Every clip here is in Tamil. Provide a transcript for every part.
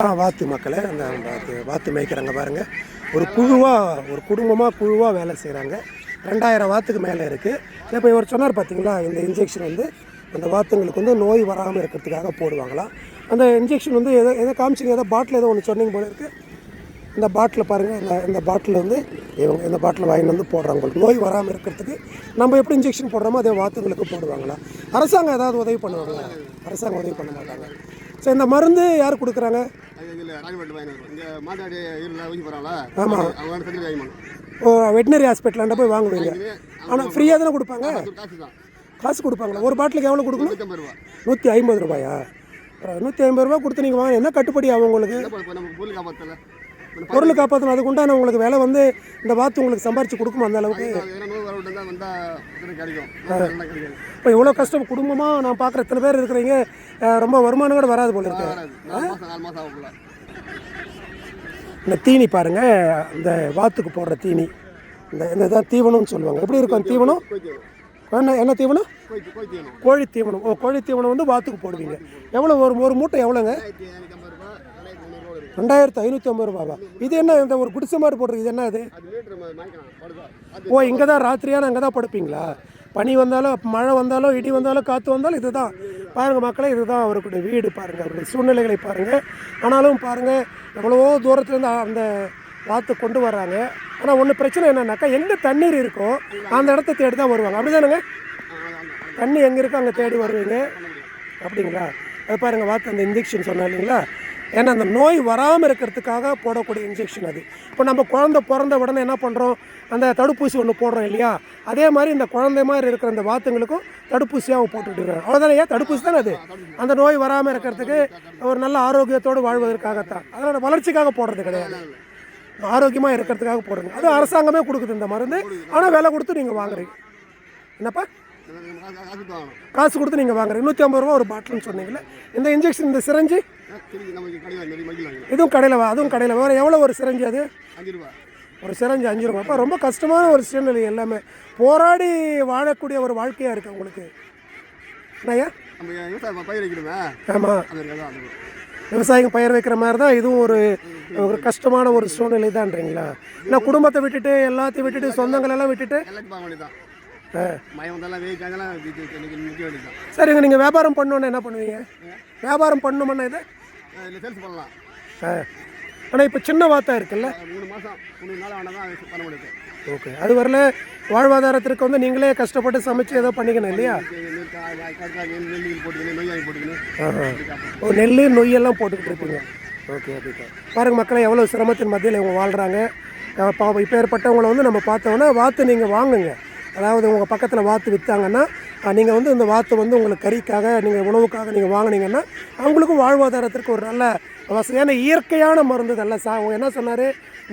வாத்து மக்களை அந்த வாத்து வாத்து மேய்க்கிறாங்க பாருங்கள் ஒரு குழுவாக ஒரு குடும்பமாக குழுவாக வேலை செய்கிறாங்க ரெண்டாயிரம் வாத்துக்கு மேலே இருக்குது இப்போ இவர் சொன்னார் பார்த்தீங்களா இந்த இன்ஜெக்ஷன் வந்து அந்த வாத்துங்களுக்கு வந்து நோய் வராமல் இருக்கிறதுக்காக போடுவாங்களாம் அந்த இன்ஜெக்ஷன் வந்து எதை எதை காமிச்சிங்க ஏதோ பாட்டில் ஏதோ ஒன்று சொன்னீங்க போல இருக்குது இந்த பாட்டில் பாருங்கள் இந்த இந்த பாட்டில் வந்து இவங்க இந்த பாட்டில் வாங்கிட்டு வந்து போடுறாங்க. உங்களுக்கு நோய் வராமல் இருக்கிறதுக்கு நம்ம எப்படி இன்ஜெக்ஷன் போடுறோமோ அதே வாத்துங்களுக்கு போடுவாங்களா. அரசாங்கம் ஏதாவது உதவி பண்ணுவாங்களா? அரசாங்கம் உதவி பண்ண மாட்டாங்க. சரி இந்த மருந்து யார் கொடுக்குறாங்க? ஆமாம். ஓ வெட்டினரி ஹாஸ்பிட்டலாண்ட போய் வாங்குவீங்க. ஆனால் ஃப்ரீயாக தானே கொடுப்பாங்க? காசு கொடுப்பாங்களா? ஒரு பாட்டிலுக்கு எவ்வளோ கொடுக்கணும்? நூற்றி ஐம்பது ரூபாயா? நூற்றி ஐம்பது ரூபா கொடுத்து நீங்கள் வாங்க. என்ன கட்டுப்படி ஆகும் உங்களுக்கு? பொருள் காப்பாற்றணும் அதுக்கு உண்டான உங்களுக்கு விலை வந்து இந்த வாத்து உங்களுக்கு சம்பாரிச்சு கொடுக்குமா அந்த அளவுக்கு? இப்போ இவ்வளோ கஷ்டம் குடும்பமாக நான் பார்க்குற இத்தனை பேர் இருக்கிறீங்க ரொம்ப வருமானம் கூட வராது போல இருக்கு. இந்த தீனி பாருங்க இந்த வாத்துக்கு போடுற தீனி. இந்த இந்த தான் தீவனம்னு சொல்லுவாங்க. எப்படி இருக்கும் தீவனம்? என்ன என்ன தீவனம்? கோழி தீவனம். ஓ கோழி தீவனம் வந்து வாத்துக்கு போடுவீங்க. எவ்வளோ ஒரு ஒரு மூட்டை எவ்வளோங்க ரெண்டாயிரத்தி ரெண்டாயிரத்து ஐநூற்றி ஐம்பது ரூபாவா? இது என்ன இந்த ஒரு குடிசை மாதிரி போடுறது இது என்ன அது? ஓ இங்கே தான் ராத்திரியான அங்கே தான் படுப்பீங்களா? பனி வந்தாலும் மழை வந்தாலும் இடி வந்தாலும் காற்று வந்தாலும் இதுதான். பாருங்கள் மக்களே இதுதான் அவருடைய வீடு பாருங்கள் அவருடைய சூழ்நிலைகளை பாருங்கள் ஆனாலும் பாருங்கள் எவ்வளவோ தூரத்துலேருந்து அந்த வாத்து கொண்டு வர்றாங்க. ஆனால் ஒன்று பிரச்சனை என்னன்னாக்கா எங்கே தண்ணீர் இருக்கோ அந்த இடத்த தேடி தான் வருவாங்க. அப்படி தானேங்க தண்ணி எங்கே இருக்கோ அங்கே தேடி வருவீங்க. அப்படிங்களா? அது பாருங்கள் வாத்து அந்த இன்ஜெக்ஷன் சொன்னா இல்லைங்களா? ஏன்னா அந்த நோய் வராமல் இருக்கிறதுக்காக போடக்கூடிய இன்ஜெக்ஷன் அது. இப்போ நம்ம குழந்தை பிறந்த உடனே என்ன பண்ணுறோம் அந்த தடுப்பூசி ஒன்று போடுறோம் இல்லையா? அதே மாதிரி இந்த குழந்தை மாதிரி இருக்கிற அந்த வாத்துங்களுக்கும் தடுப்பூசியாக போட்டுக்கிட்டு இருக்காங்க அவ்வளோதானே ஏன் தடுப்பூசி தானே அது? அந்த நோய் வராமல் இருக்கிறதுக்கு ஒரு நல்ல ஆரோக்கியத்தோடு வாழ்வதற்காகத்தான். அதனால் வளர்ச்சிக்காக போடுறது கிடையாது. ஆரோக்கியமாக இருக்கிறதுக்காக போடுறது. அது அரசாங்கமே கொடுக்குது இந்த மருந்து. ஆனால் விலை கொடுத்து நீங்கள் வாங்குறீங்க. என்னப்பா? காசு கொடுத்து நீங்கள் வாங்குறீங்க. நூற்றி ஐம்பது ரூபா ஒரு பாட்டில்னு சொன்னீங்களே இந்த இன்ஜெக்ஷன் இந்த சிரஞ்சு? இதுவும் கடையில் அதுவும் கடையில் வேறு எவ்வளோ ஒரு சிரஞ்சு அது? அஞ்சு ரூபா ஒரு சிரஞ்சு அஞ்சு ரூபா. அப்போ ரொம்ப கஷ்டமான ஒரு சூழ்நிலை எல்லாமே. போராடி வாழக்கூடிய ஒரு வாழ்க்கையாக இருக்குது உங்களுக்கு. என்னய்யா? ஆமாம் விவசாயிங்க பயிர் வைக்கிற மாதிரி தான் இதுவும் ஒரு ஒரு கஷ்டமான ஒரு சூழ்நிலை தான்றீங்களா ஏன்னா குடும்பத்தை விட்டுட்டு எல்லாத்தையும் விட்டுட்டு சொந்தங்களெல்லாம் விட்டுட்டு. சரிங்க நீங்கள் வியாபாரம் பண்ணணுன்னு என்ன பண்ணுவீங்க? வியாபாரம் பண்ணணுமன்னா இது? இல்லை சேல்ஸ் பண்ணலாம். ஆனால் இப்போ சின்ன வாத்தா இருக்குல்ல? அது மூணு மாதம் மூணு நாள் ஆனால் தான் பண்ண முடியுது. ஓகே. அது வரல வாழ்வாதாரத்திற்கு வந்து நீங்களே கஷ்டப்பட்டு சமைச்சு ஏதோ பண்ணிக்கணும் இல்லையா. ஓ நெல் நொய்யெல்லாம் போட்டுக்கிட்டு இருப்பீங்க. ஓகே ஓகே பாருங்க மக்களை எவ்வளோ சிரமத்தின் மத்தியில் இவங்க வாழ்கிறாங்க பாவம் இப்போ ஏற்பட்டவங்களை வந்து நம்ம பார்த்தோன்னா வாத்து நீங்கள் வாங்குங்க. அதாவது உங்கள் பக்கத்தில் வாத்து விற்றாங்கன்னா நீங்கள் வந்து இந்த வாத்து வந்து உங்களுக்கு கறிக்காக நீங்கள் உணவுக்காக நீங்கள் வாங்கினீங்கன்னா அவங்களுக்கும் வாழ்வாதாரத்திற்கு ஒரு நல்ல வசதியான இயற்கையான மருந்து இதெல்லாம் சா அவங்க என்ன சொன்னார்?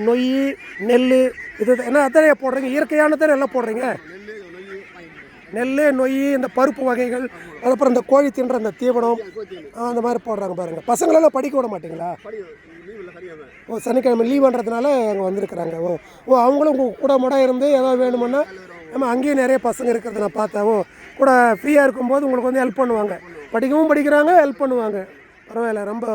நொய் நெல் இது என்ன அத்தனை போடுறீங்க? இயற்கையானதை எல்லாம் போடுறீங்க? நெல் நொய் இந்த பருப்பு வகைகள் அதுக்கப்புறம் இந்த கோழி தின்ற அந்த தீவனம் அந்த மாதிரி போடுறாங்க பாருங்கள் பசங்களெல்லாம் படிக்க விட மாட்டீங்களா? ஓ சனிக்கிழமை லீவ்ன்றதுனால அங்கே வந்திருக்கிறாங்க. ஓ ஓ அவங்களும் கூட முட இருந்து ஏதாவது வேணுமுன்னா நம்ம அங்கேயும் நிறைய பசங்க இருக்கிறத நான் பார்த்தேன் கூட ஃப்ரீயாக இருக்கும்போது உங்களுக்கு வந்து ஹெல்ப் பண்ணுவாங்க படிக்கவும் படிக்கிறாங்க ஹெல்ப் பண்ணுவாங்க பரவாயில்ல ரொம்ப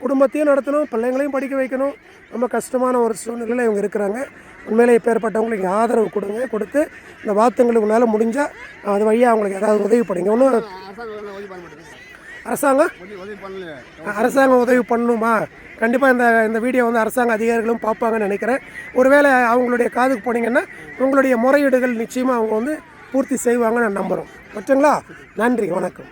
குடும்பத்தையும் நடத்தணும் பிள்ளைங்களையும் படிக்க வைக்கணும் ரொம்ப கஷ்டமான ஒரு சூழ்நிலையில் இவங்க இருக்கிறாங்க உண்மையிலே இப்பேற்பட்டவங்களுக்கு ஆதரவு கொடுங்க கொடுத்து இந்த வார்த்தைங்களுக்கு உங்களால் முடிஞ்சால் அது வழியாக அவங்களுக்கு ஏதாவது உதவி பண்ணுங்க ஒன்றும் அரசாங்கம்? அரசாங்கம் உதவி அரசாங்கம் உதவி பண்ணணுமா கண்டிப்பாக இந்த இந்த வீடியோ வந்து அரசாங்க அதிகாரிகளும் பார்ப்பாங்கன்னு நினைக்கிறேன். ஒருவேளை அவங்களுடைய காதுக்கு போனீங்கன்னா உங்களுடைய முறையீடுகள் நிச்சயமாக அவங்க வந்து பூர்த்தி செய்வாங்கன்னு நான் நம்புகிறோம் ஓகேங்களா? நன்றி வணக்கம்.